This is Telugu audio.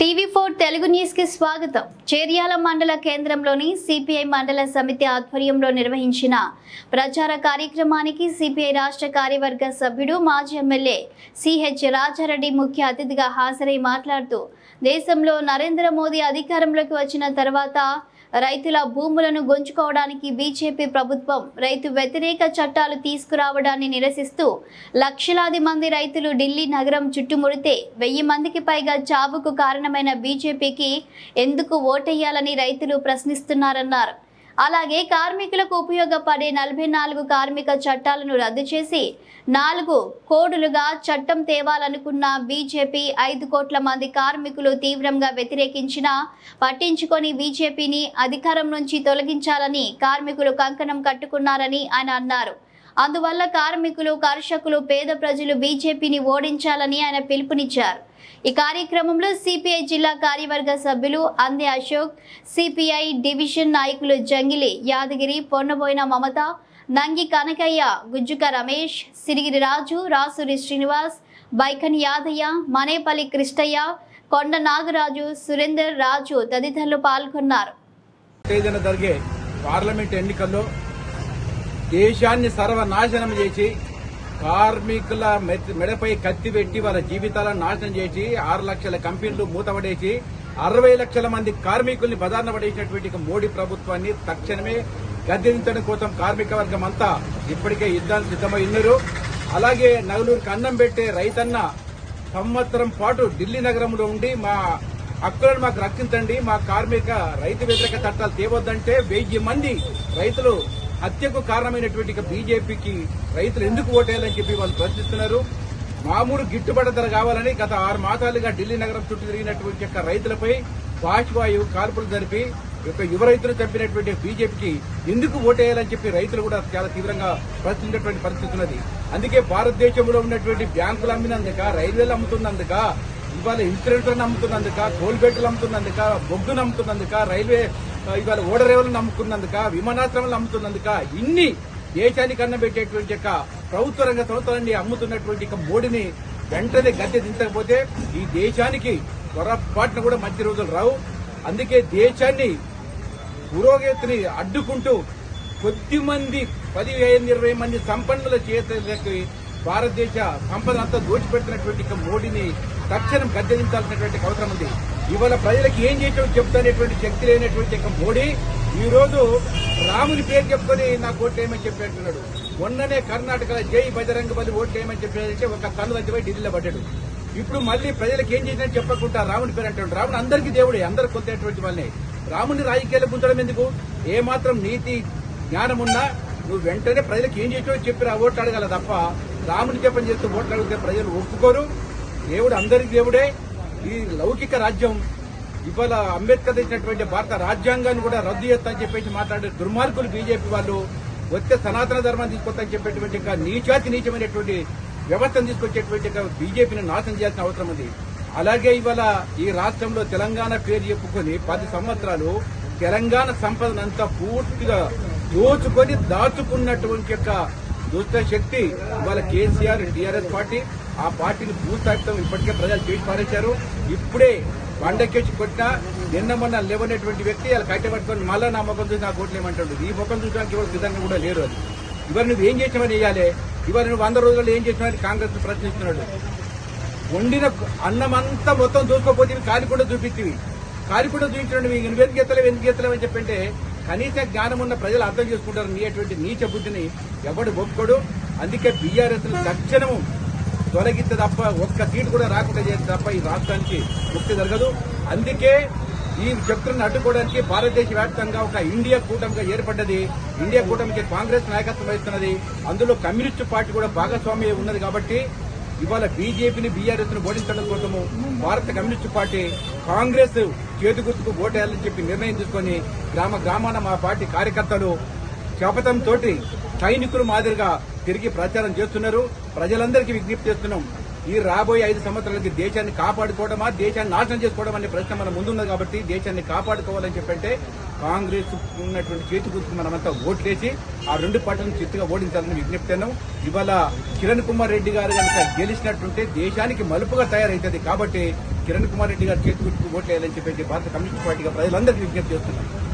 టీవీ ఫోర్ తెలుగు న్యూస్కి స్వాగతం. చేర్యాల మండల కేంద్రంలోని సిపిఐ మండల సమితి ఆధ్వర్యంలో నిర్వహించిన ప్రచార కార్యక్రమానికి సిపిఐ రాష్ట్ర కార్యవర్గ సభ్యుడు మాజీ ఎమ్మెల్యే సిహెచ్ రాజారెడ్డి ముఖ్య అతిథిగా హాజరై మాట్లాడుతూ దేశంలో నరేంద్ర మోదీ అధికారంలోకి వచ్చిన తర్వాత రైతుల భూములను గుంజుకోవడానికి బీజేపీ ప్రభుత్వం రైతు వ్యతిరేక చట్టాలు తీసుకురావడాన్ని నిరసిస్తూ లక్షలాది మంది రైతులు ఢిల్లీ నగరం చుట్టుముడితే వెయ్యి మందికి పైగా చావుకు కారణమైన బీజేపీకి ఎందుకు ఓటెయ్యాలని రైతులు ప్రశ్నిస్తున్నారన్నారు. అలాగే కార్మికులకు ఉపయోగపడే నలభై నాలుగు కార్మిక చట్టాలను రద్దు చేసి నాలుగు కోడులుగా చట్టం తేవాలనుకున్న బీజేపీ ఐదు కోట్ల మంది కార్మికులు తీవ్రంగా వ్యతిరేకించినా పట్టించుకొని బీజేపీని అధికారం నుంచి తొలగించాలని కార్మికులు కంకణం కట్టుకున్నారని ఆయన అన్నారు. అందువల్ల కార్మికులు కర్షకులు పేద ప్రజలు బీజేపీని ఓడించాలని ఆయన పిలుపునిచ్చారు. ఈ కార్యక్రమంలో సిపిఐ జిల్లా కార్యవర్గ సభ్యులు అందే అశోక్ సిపిఐ డివిజన్ నాయకులు జంగిలి యాదగిరి పొన్నబోయిన మమత నంగి కనకయ్య గుజ్జుక రమేష్ సిరిగిరి రాజు రాసూరి శ్రీనివాస్ బైకన్ యాదయ్య మనేపల్లి కృష్ణయ్య కొండ నాగరాజు సురేందర్ రాజు తదితరులు పాల్గొన్నారు. జరిగే పార్లమెంట్ ఎన్నికల్లో దేశాన్ని సర్వనాశనం చేసి కార్మికుల మె- మెడపై కత్తి పెట్టి వాళ్ళ జీవితాలను నాశనం చేసి ఆరు లక్షల కంపెనీలు మూతపడేసి అరవై లక్షల మంది కార్మికుల్ని బదారణ పడేసినటువంటి మోడీ ప్రభుత్వాన్ని తక్షణమే గద్దెదించడం కోసం కార్మిక వర్గం అంతా ఇప్పటికే యుద్ధానికి సిద్దమై ఉన్నారు. అలాగే నగలూరుకు అన్నం పెట్టే రైతన్న సంవత్సరం పాటు ఢిల్లీ నగరంలో ఉండి మా హక్కులను మాకు రక్షించండి మా కార్మిక రైతు వ్యతిరేక చట్టాలు తేవద్దంటే వెయ్యి మంది రైతులు హత్యకు కారణమైనటువంటి బీజేపీకి రైతులు ఎందుకు ఓటేయాలని చెప్పి వాళ్ళు ప్రశ్నిస్తున్నారు. మామూలు గిట్టుబాటు ధర కావాలని గత ఆరు మాసాలుగా ఢిల్లీ నగరం చుట్టూ తిరిగినటువంటి యొక్క రైతులపై బాష్వాయు కాల్పులు జరిపి యొక్క యువ రైతులు చంపినటువంటి బీజేపీకి ఎందుకు ఓటేయాలని చెప్పి రైతులు కూడా చాలా తీవ్రంగా ప్రశ్నించినటువంటి పరిస్థితి ఉన్నది. అందుకే భారతదేశంలో ఉన్నటువంటి బ్యాంకులు అమ్మినందుక రైల్వేలు అమ్ముతున్నందుక ఇవాళ ఇన్సూరెన్స్లను అమ్ముతున్నందుక టోల్గేట్లు అమ్ముతున్నందుక బొగ్గును అమ్ముతున్నందుక రైల్వే ఇవాళ ఓడరేవులు నమ్ముకున్నందుక విమానాశ్రమాలు అమ్ముతున్నందుక ఇన్ని దేశానికి అన్నబెట్టేటువంటి యొక్క ప్రభుత్వ రంగ సంస్థలన్నీ అమ్ముతున్నటువంటి మోడీని వెంటనే గద్దె దించకపోతే ఈ దేశానికి పొరపాటున కూడా మంచి రోజులు రావు. అందుకే దేశాన్ని పురోగతిని అడ్డుకుంటూ కొద్ది మంది పదిహేను ఇరవై మంది సంపన్నుల చేతులకి భారతదేశ సంపద అంతా దోచిపెడుతున్నటువంటి మోడీని తక్షణం గద్దెదించాల్సినటువంటి అవసరం ఉంది. ఇవాళ ప్రజలకు ఏం చేయటం చెప్తానేటువంటి శక్తి లేనటువంటి ఇక మోడీ ఈరోజు రాముని పేరు చెప్పుకొని నాకు ఓట్లేయమని చెప్పి అంటున్నాడు మొన్ననే కర్ణాటకలో జై బజరంగ బలి ఓట్లేయమని చెప్పేదంటే ఒక కళ్ళు దగ్గర ఢిల్లీలో పడ్డాడు. ఇప్పుడు మళ్ళీ ప్రజలకు ఏం చేసినా చెప్పకుండా రాముని పేరు అంటాడు. రాముడు అందరికీ దేవుడే అందరు కొత్తటువంటి వాళ్ళని. రాముని రాజకీయాలు పుంచడం ఎందుకు? ఏమాత్రం నీతి జ్ఞానం ఉన్నా నువ్వు వెంటనే ప్రజలకు ఏం చేసావో చెప్పి ఆ ఓట్లు తప్ప రాముని చెప్పని చేస్తూ ఓట్లు అడిగితే ప్రజలు ఒప్పుకోరు. దేవుడు అందరికి దేవుడే. ఈ లౌకిక రాజ్యం ఇవాళ అంబేద్కర్ తెచ్చినటువంటి భారత రాజ్యాంగాన్ని కూడా రద్దు చేస్తా చెప్పేసి మాట్లాడే దుర్మార్గులు బీజేపీ వాళ్ళు వచ్చే సనాతన ధర్మాన్ని తీసుకొస్తాని చెప్పేటువంటి నీచాతి నీచమైనటువంటి వ్యవస్థను తీసుకొచ్చేటువంటి బీజేపీని నాశనం చేయాల్సిన అవసరం ఉంది. అలాగే ఇవాళ ఈ రాష్ట్రంలో తెలంగాణ పేరు చెప్పుకొని పది సంవత్సరాలు తెలంగాణ సంపదనంతా పూర్తిగా దోచుకొని దాచుకున్నటువంటి యొక్క దుష్ట శక్తి ఇవాళ కేసీఆర్ టీఆర్ఎస్ పార్టీ ఆ పార్టీని భూస్థాపితం ఇప్పటికే ప్రజలు చేసి పారేశారు. ఇప్పుడే బండకేసి కొట్టినా నిన్న మొన్న లేవనేటువంటి వ్యక్తి వాళ్ళు కట్టె పట్టుకొని నా ముఖం చూసి నాకు ఓట్లు ఏమంటాడు ఈ ముఖం చూడడానికి ఎవరు సిద్ధంగా కూడా లేరు అది. ఇవాళ నువ్వు ఏం చేసామని వేయాలి ఇవాళ నువ్వు వంద రోజుల్లో ఏం చేసామని కాంగ్రెస్ ప్రశ్నిస్తున్నాడు. వండిన అన్నమంతా మొత్తం చూసుకోపోతే కాలి కూడా చూపించివి. కాలి కూడా చూపించండి మీకు నువ్వు ఎందుకు ఎత్తలేవు ఎందుకు ఎత్తలేవు అని చెప్పంటే కనీస జ్ఞానం ఉన్న ప్రజలు అర్థం చేసుకుంటారు. నీ అటువంటి నీచ బుద్ధిని ఎవడు ఒప్పుకోడు. అందుకే బీఆర్ఎస్ తక్షణము తొలగితే తప్ప ఒక్క సీటు కూడా రాకుండా చేస్తే తప్ప ఈ రాష్ట్రానికి ముక్తి జరగదు. అందుకే ఈ శక్తులను అడ్డుకోవడానికి భారతదేశ వ్యాప్తంగా ఒక ఇండియా కూటమిగా ఏర్పడ్డది. ఇండియా కూటమికి కాంగ్రెస్ నాయకత్వం వహిస్తున్నది. అందులో కమ్యూనిస్టు పార్టీ కూడా భాగస్వామ్య ఉన్నది కాబట్టి ఇవాళ బీజేపీని బీఆర్ఎస్ను ఓడించడం కోసము భారత కమ్యూనిస్టు పార్టీ కాంగ్రెస్ చేతి గుర్తుకు ఓటేయాలని చెప్పి నిర్ణయం తీసుకొని గ్రామ గ్రామాన మా పార్టీ కార్యకర్తలు శపథంతో సైనికులు మాదిరిగా తిరిగి ప్రచారం చేస్తున్నారు. ప్రజలందరికీ విజ్ఞప్తి చేస్తున్నాం. ఈ రాబోయే ఐదు సంవత్సరాలకి దేశాన్ని కాపాడుకోవడమా దేశాన్ని నాశనం చేసుకోవడం అనే ప్రశ్న మన ముందున్నది కాబట్టి దేశాన్ని కాపాడుకోవాలని చెప్పంటే కాంగ్రెస్ ఉన్నటువంటి చేతి గుర్తుకు మనమంతా ఓట్లేసి ఆ రెండు పార్టీలను చిత్తుగా ఓడించాలని విజ్ఞప్తాను ఇవాళ కిరణ్ కుమార్ రెడ్డి గారు కనుక గెలిచినట్టుంటే దేశానికి మలుపుగా తయారవుతుంది కాబట్టి కిరణ్ కుమార్ రెడ్డి గారు చేతి గుర్తుకు ఓట్లేయాలని చెప్పేసి భారత కమ్యూనిస్ట్ పార్టీగా ప్రజలందరికీ విజ్ఞప్తి చేస్తున్నారు